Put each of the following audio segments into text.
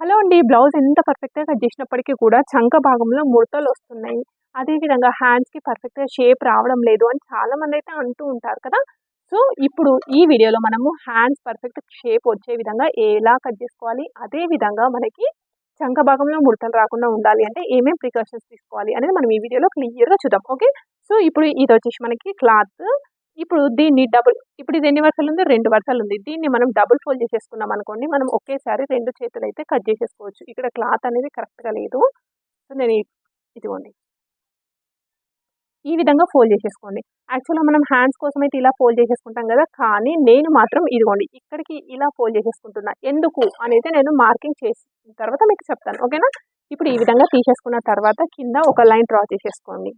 Hello అండి. Blouse ఎంత పర్ఫెక్ట్గా కట్ చేసినప్పటికీ కూడా చంక భాగంలో ముడతలు వస్తున్నాయి. అదేవిధంగా హ్యాండ్స్కి పర్ఫెక్ట్గా షేప్ రావడం లేదు అని చాలామంది అయితే అంటూ ఉంటారు కదా. సో ఇప్పుడు ఈ వీడియోలో మనము హ్యాండ్స్ పర్ఫెక్ట్ షేప్ వచ్చే విధంగా ఎలా కట్ చేసుకోవాలి? అదే విధంగా మనకి చంక భాగంలో ముడతలు రాకుండా ఉండాలి అంటే ఏమేమి ప్రికాషన్స్ తీసుకోవాలి అనేది మనం ఈ వీడియోలో క్లియర్గా చూద్దాం. ఓకే సో ఇప్పుడు ఇది వచ్చేసి మనకి క్లాత్ ఇప్పుడు దీన్ని డబుల్ ఇప్పుడు ఇది ఎన్ని వరుసలు ఉంది రెండు వరుసలు ఉంది దీన్ని మనం డబుల్ ఫోల్డ్ చేసేసుకున్నాం అనుకోండి మనం ఒకేసారి రెండు చేతులు అయితే కట్ చేసేసుకోవచ్చు. ఇక్కడ క్లాత్ అనేది కరెక్ట్గా లేదు. సో నేను ఇదిగోండి. ఈ విధంగా ఫోల్డ్ చేసేసుకోండి. యాక్చువల్గా మనం హ్యాండ్స్ కోసం అయితే ఇలా ఫోల్డ్ చేసేసుకుంటాం కదా కానీ నేను మాత్రం ఇదిగోండి ఇక్కడికి ఇలా ఫోల్డ్ చేసేసుకుంటున్నా. ఎందుకు? అనేది నేను మార్కింగ్ చేసిన తర్వాత మీకు చెప్తాను. ఓకేనా? ఇప్పుడు ఈ విధంగా తీసేసుకున్న తర్వాత కింద ఒక లైన్ డ్రా చేసేసుకోండి.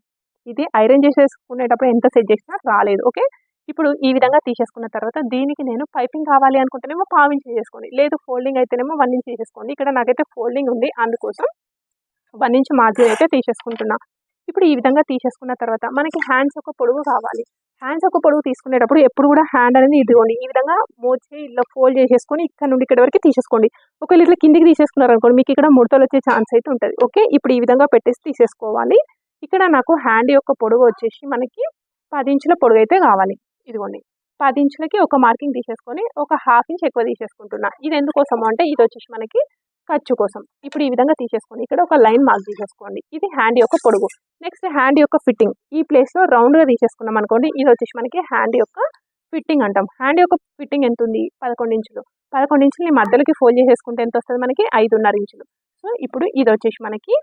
ఇది ఐరన్ చేసేసుకునేటప్పుడు ఎంత సెట్ చేసినా రాలేదు ఓకే ఇప్పుడు ఈ విధంగా తీసేసుకున్న తర్వాత దీనికి నేను పైపింగ్ కావాలి అనుకుంటేనేమో పావించి చేసుకోండి లేదు ఫోల్డింగ్ అయితేనేమో వన్ ఇంచ్ చేసేసుకోండి. ఇక్కడ నాకైతే ఫోల్డింగ్ ఉంది అందుకోసం వన్ ఇంచ్ మార్జిన్ అయితే తీసేసుకుంటున్నా. ఇప్పుడు ఈ విధంగా తీసేసుకున్న తర్వాత మనకి హ్యాండ్స్ ఒక పొడుగు కావాలి. హ్యాండ్స్ ఒక పొడుగు తీసుకునేటప్పుడు ఎప్పుడు కూడా హ్యాండ్ అనేది ఇదిగోండి ఈ విధంగా మోచే ఇలా ఫోల్డ్ చేసేసుకొని ఇక్కడ నుండి ఇక్కడ వరకు తీసేసుకోండి. ఒకవేళ ఇట్లా కిందికి తీసేసుకున్నారు అనుకోండి మీకు ఇక్కడ ముడతలు వచ్చే ఛాన్స్ అయితే ఉంటుంది ఓకే ఇప్పుడు ఈ విధంగా పెట్టేసి తీసేసుకోవాలి. ఇక్కడ నాకు హ్యాండ్ యొక్క పొడుగు వచ్చేసి మనకి పది ఇంచుల పొడుగు అయితే కావాలి. ఇదిగోండి. పది ఇంచులకి ఒక మార్కింగ్ తీసేసుకొని ఒక హాఫ్ ఇంచ్ ఎక్కువ తీసేసుకుంటున్నా. ఇది ఎందుకోసము అంటే ఇది వచ్చేసి మనకి ఖర్చు కోసం. ఇప్పుడు ఈ విధంగా తీసేసుకోండి ఇక్కడ ఒక లైన్ మార్క్ తీసేసుకోండి. ఇది హ్యాండ్ యొక్క పొడుగు. నెక్స్ట్ హ్యాండ్ యొక్క ఫిట్టింగ్ ఈ ప్లేస్లో రౌండ్గా తీసేసుకున్నాం అనుకోండి ఇది వచ్చేసి మనకి హ్యాండ్ యొక్క ఫిట్టింగ్ అంటాం. హ్యాండ్ యొక్క ఫిట్టింగ్ ఎంత ఉంది పదకొండు ఇంచులు. పదకొండు ఇంచులని మధ్యలోకి ఫోల్డ్ చేసేసుకుంటే ఎంత వస్తుంది? మనకి ఐదున్నర ఇంచులు. సో ఇప్పుడు ఇది వచ్చేసి మనకి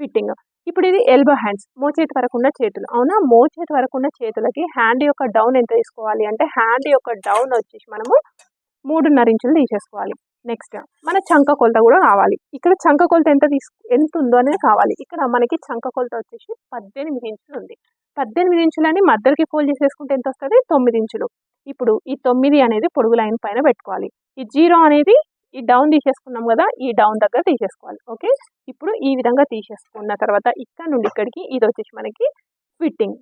ఫిట్టింగ్ ఇప్పుడు ఇది ఎల్బో హ్యాండ్స్ మోచేతి వరకు ఉన్న చేతులు. అవునా? మోచేతి వరకు ఉన్న చేతులకి హ్యాండ్ యొక్క డౌన్ ఎంత తీసుకోవాలి అంటే హ్యాండ్ యొక్క డౌన్ వచ్చేసి మనము మూడున్నర ఇంచులు తీసేసుకోవాలి. నెక్స్ట్ మన చంక కొలత కూడా కావాలి. ఇక్కడ చంక కొలత ఎంత తీసుకు ఎంత ఉందో అనేది కావాలి. ఇక్కడ మనకి చంక కొలత వచ్చేసి పద్దెనిమిది ఇంచులు ఉంది. పద్దెనిమిది ఇంచులని మధ్యలోకి ఫోల్డ్ చేసేసుకుంటే ఎంత వస్తుంది? తొమ్మిది ఇంచులు. ఇప్పుడు ఈ తొమ్మిది అనేది పొడుగు లైన్ పైన పెట్టుకోవాలి. ఈ జీరో అనేది ఈ డౌన్ తీసేసుకున్నాం కదా ఈ డౌన్ దగ్గర తీసేసుకోవాలి ఓకే ఇప్పుడు ఈ విధంగా తీసేసుకున్న తర్వాత ఇక్కడ నుండి ఇక్కడికి ఇది వచ్చేసి మనకి ఫిట్టింగ్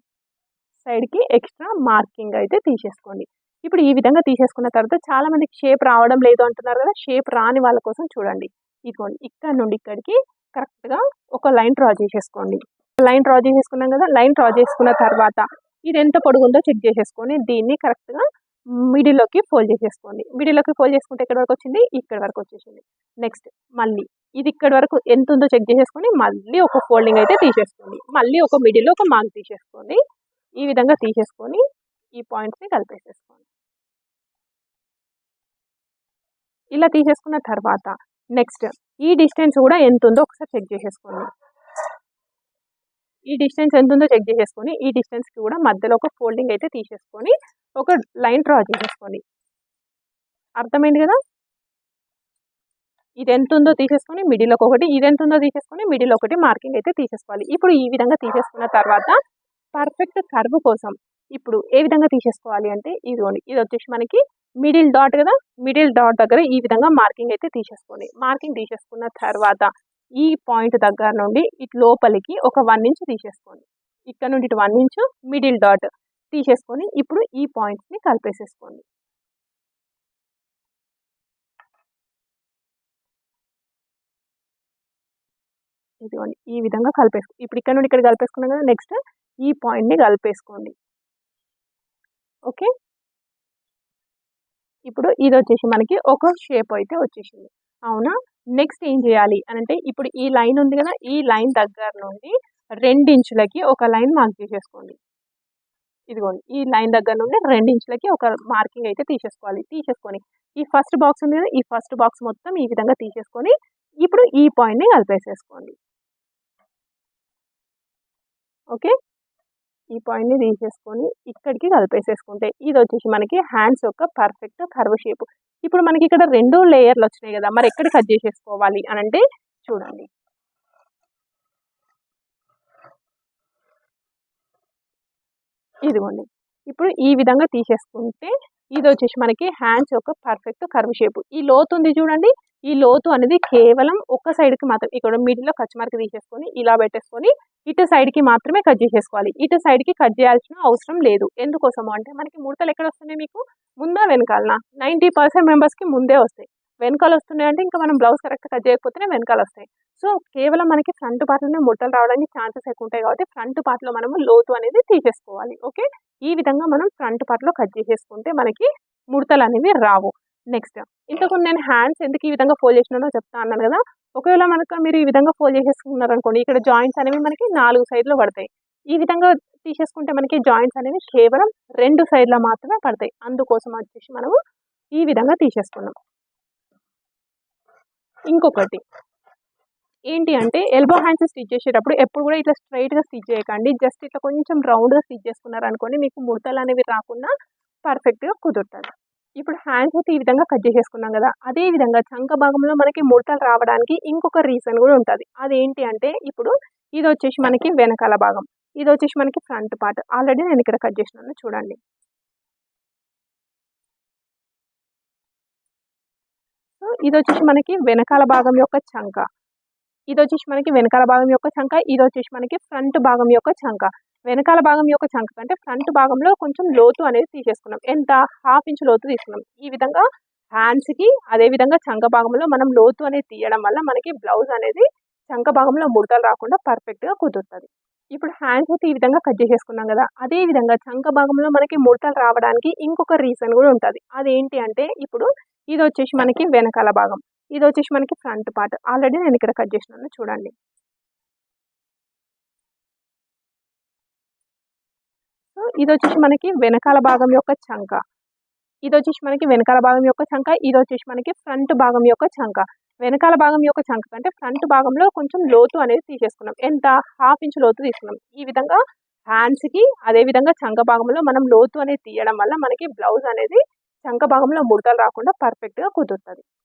సైడ్కి ఎక్స్ట్రా మార్కింగ్ అయితే తీసేసుకోండి. ఇప్పుడు ఈ విధంగా తీసేసుకున్న తర్వాత చాలా మందికి షేప్ రావడం లేదు అంటున్నారు కదా షేప్ రాని వాళ్ళ కోసం చూడండి. ఇదిగోండి ఇక్కడ నుండి ఇక్కడికి కరెక్ట్గా ఒక లైన్ డ్రా చేసేసుకోండి. లైన్ డ్రా చేసేసుకున్నాం కదా లైన్ డ్రా చేసుకున్న తర్వాత ఇది ఎంత పొడుగుందో చెక్ చేసేసుకొని దీన్ని కరెక్ట్గా మిడిల్లోకి ఫోల్డ్ చేసేసుకోండి. మిడిల్లోకి ఫోల్డ్ చేసుకుంటే ఎక్కడి వరకు వచ్చింది? ఇక్కడ వరకు వచ్చేసింది. నెక్స్ట్ మళ్ళీ ఇది ఇక్కడ వరకు ఎంత ఉందో చెక్ చేసేసుకొని మళ్ళీ ఒక ఫోల్డింగ్ అయితే తీసేసుకోండి. మళ్ళీ ఒక మిడిల్లో ఒక మార్క్ తీసేసుకోండి. ఈ విధంగా తీసేసుకొని ఈ పాయింట్స్ని కలిపేసేసుకోండి. ఇలా తీసేసుకున్న తర్వాత నెక్స్ట్ ఈ డిస్టెన్స్ కూడా ఎంత ఉందో ఒకసారి చెక్ చేసేసుకోండి. ఈ డిస్టెన్స్ ఎంత ఉందో చెక్ చేసేసుకొని ఈ డిస్టెన్స్కి కూడా మధ్యలో ఒక ఫోల్డింగ్ అయితే తీసేసుకొని ఒక లైన్ డ్రా చేసేసుకోండి. అర్థమైంది కదా? ఇది ఎంత ఉందో తీసేసుకొని మిడిల్ ఒకటి. ఇది ఎంత ఉందో తీసేసుకొని మిడిల్ ఒకటి మార్కింగ్ అయితే తీసేసుకోవాలి. ఇప్పుడు ఈ విధంగా తీసేసుకున్న తర్వాత పర్ఫెక్ట్ కర్వ్ కోసం ఇప్పుడు ఏ విధంగా తీసేసుకోవాలి అంటే ఇదిగోండి. ఇది వచ్చేసి మనకి మిడిల్ డాట్ కదా? మిడిల్ డాట్ దగ్గర ఈ విధంగా మార్కింగ్ అయితే తీసేసుకోండి. మార్కింగ్ తీసేసుకున్న తర్వాత ఈ పాయింట్ దగ్గర నుండి ఇటు లోపలికి ఒక వన్ ఇంచ్ తీసేసుకోండి. ఇక్కడ నుండి ఇటు వన్ ఇంచ్ మిడిల్ డాట్ తీసేసుకొని ఇప్పుడు ఈ పాయింట్స్ని కలిపేసేసుకోండి. ఇదిగోండి ఈ విధంగా కలిపేసుకో ఇప్పుడు ఇక్కడ నుండి ఇక్కడ కలిపేసుకున్నాం కదా నెక్స్ట్ ఈ పాయింట్ని కలిపేసుకోండి. ఓకే? ఇప్పుడు ఇది వచ్చేసి మనకి ఒక షేప్ అయితే వచ్చేసింది. అవునా? నెక్స్ట్ ఏం చేయాలి అని అంటే ఇప్పుడు ఈ లైన్ ఉంది కదా ఈ లైన్ దగ్గర నుండి రెండించులకి ఒక లైన్ మార్క్ చేసేసుకోండి. ఇదిగోండి ఈ లైన్ దగ్గర నుండి రెండించులకి ఒక మార్కింగ్ అయితే తీసేసుకోవాలి. తీసేసుకొని ఈ ఫస్ట్ బాక్స్ ఉంది కదా ఈ ఫస్ట్ బాక్స్ మొత్తం ఈ విధంగా తీసేసుకొని ఇప్పుడు ఈ పాయింట్ని కలిపేసేసుకోండి. ఓకే? ఈ పాయింట్ని తీసేసుకొని ఇక్కడికి కలిపేసేసుకుంటే ఇది వచ్చేసి మనకి హ్యాండ్స్ యొక్క పర్ఫెక్ట్ కర్వ్ షేప్ ఇప్పుడు మనకి ఇక్కడ రెండు లేయర్లు వచ్చినాయి కదా మరి ఎక్కడ కట్ చేసేసుకోవాలి అని అంటే చూడండి. ఇదిగోండి. ఇప్పుడు ఈ విధంగా తీసేసుకుంటే ఇది వచ్చేసి మనకి హ్యాండ్స్ యొక్క పర్ఫెక్ట్ కర్వ్ షేప్ ఈ లోతు ఉంది చూడండి. ఈ లోతు అనేది కేవలం ఒక సైడ్కి మాత్రం ఇక్కడ మిడిల్లో కచ్ మార్క్ తీసేసుకొని ఇలా పెట్టేసుకొని ఇటు సైడ్కి మాత్రమే కట్ చేసేసుకోవాలి. ఇటు సైడ్కి కట్ చేయాల్సిన అవసరం లేదు. ఎందుకోసము అంటే మనకి ముడతలు ఎక్కడ వస్తున్నాయి మీకు? ముందా వెనకాలనా? నైంటీ పర్సెంట్ మెంబర్స్కి ముందే వస్తాయి. వెనకాల వస్తున్నాయంటే ఇంకా మనం బ్లౌజ్ కరెక్ట్ కట్ చేయకపోతేనే వెనకాల వస్తాయి. సో కేవలం మనకి ఫ్రంట్ పార్ట్లోనే ముడతలు రావడానికి ఛాన్సెస్ ఎక్కువ ఉంటాయి కాబట్టి ఫ్రంట్ పార్ట్లో మనము లోతు అనేది తీసేసుకోవాలి. ఓకే ఈ విధంగా మనం ఫ్రంట్ పార్ట్లో కట్ చేసేసుకుంటే మనకి ముడతలు అనేవి రావు. నెక్స్ట్ ఇంతకుముందు నేను హ్యాండ్స్ ఎందుకు ఈ విధంగా ఫోల్డ్ చేసినానో చెప్తా అన్నాను కదా? ఒకవేళ మనకు మీరు ఈ విధంగా ఫోల్డ్ చేసేసుకున్నారు అనుకోండి ఇక్కడ జాయింట్స్ అనేవి మనకి నాలుగు సైడ్లో పడతాయి. ఈ విధంగా తీసేసుకుంటే మనకి జాయింట్స్ అనేవి కేవలం రెండు సైడ్లో మాత్రమే పడతాయి. అందుకోసం వచ్చేసి మనము ఈ విధంగా తీసేసుకున్నాం. ఇంకొకటి ఏంటి అంటే ఎల్బో హ్యాండ్స్ స్టిచ్ చేసేటప్పుడు ఎప్పుడు కూడా ఇట్లా స్ట్రైట్గా స్టిచ్ చేయకండి. జస్ట్ ఇట్లా కొంచెం రౌండ్గా స్టిచ్ చేసుకున్నారు అనుకోండి మీకు ముడతలు అనేవి రాకుండా పర్ఫెక్ట్గా కుదురుతుంది. ఇప్పుడు హ్యాండ్స్ అయితే ఈ విధంగా కట్ చేసేసుకున్నాం కదా అదే విధంగా చంక భాగంలో మనకి ముడతలు రావడానికి ఇంకొక రీజన్ కూడా ఉంటుంది. అదేంటి అంటే ఇప్పుడు ఇది వచ్చేసి మనకి వెనకాల భాగం ఇది వచ్చేసి మనకి ఫ్రంట్ పార్ట్ ఆల్రెడీ నేను ఇక్కడ కట్ చేసినాను చూడండి. సో ఇది వచ్చేసి మనకి వెనకాల భాగం యొక్క చంక. ఇది వచ్చేసి మనకి వెనకాల భాగం యొక్క చంక ఇది వచ్చేసి మనకి ఫ్రంట్ భాగం యొక్క చంక. వెనకాల భాగం యొక్క చంక కంటే ఫ్రంట్ భాగంలో కొంచెం లోతు అనేది తీసేసుకున్నాం. ఎంత? హాఫ్ ఇంచ్ లోతు తీసుకున్నాం. ఈ విధంగా హ్యాండ్స్కి అదే విధంగా చంక భాగంలో మనం లోతు అనేది తీయడం వల్ల మనకి బ్లౌజ్ అనేది చంక భాగంలో ముడతలు రాకుండా పర్ఫెక్ట్గా కుదురుతుంది. ఇప్పుడు హ్యాండ్స్ అయితే ఈ విధంగా కట్ చేసేసుకున్నాం కదా అదే విధంగా చంక భాగంలో మనకి ముడతలు రావడానికి ఇంకొక రీజన్ కూడా ఉంటుంది. అదేంటి అంటే ఇప్పుడు ఇది వచ్చేసి మనకి వెనకాల భాగం. ఇది వచ్చేసి మనకి ఫ్రంట్ పార్ట్ ఆల్రెడీ నేను ఇక్కడ కట్ చేసినాను చూడండి. సో ఇది వచ్చేసి మనకి వెనకాల భాగం యొక్క చంక. ఇది వచ్చేసి మనకి వెనకాల భాగం యొక్క చంక ఇది వచ్చేసి మనకి ఫ్రంట్ భాగం యొక్క చంక. వెనకాల భాగం యొక్క చంక కంటే ఫ్రంట్ భాగంలో కొంచెం లోతు అనేది తీసేసుకున్నాం. ఎంత? హాఫ్ ఇంచ్ లోతు తీసుకున్నాం. ఈ విధంగా హ్యాండ్స్కి అదే విధంగా చంక భాగంలో మనం లోతు అనేది తీయడం వల్ల మనకి బ్లౌజ్ అనేది చంక భాగంలో ముడతలు రాకుండా పర్ఫెక్ట్గా కుదురుతుంది.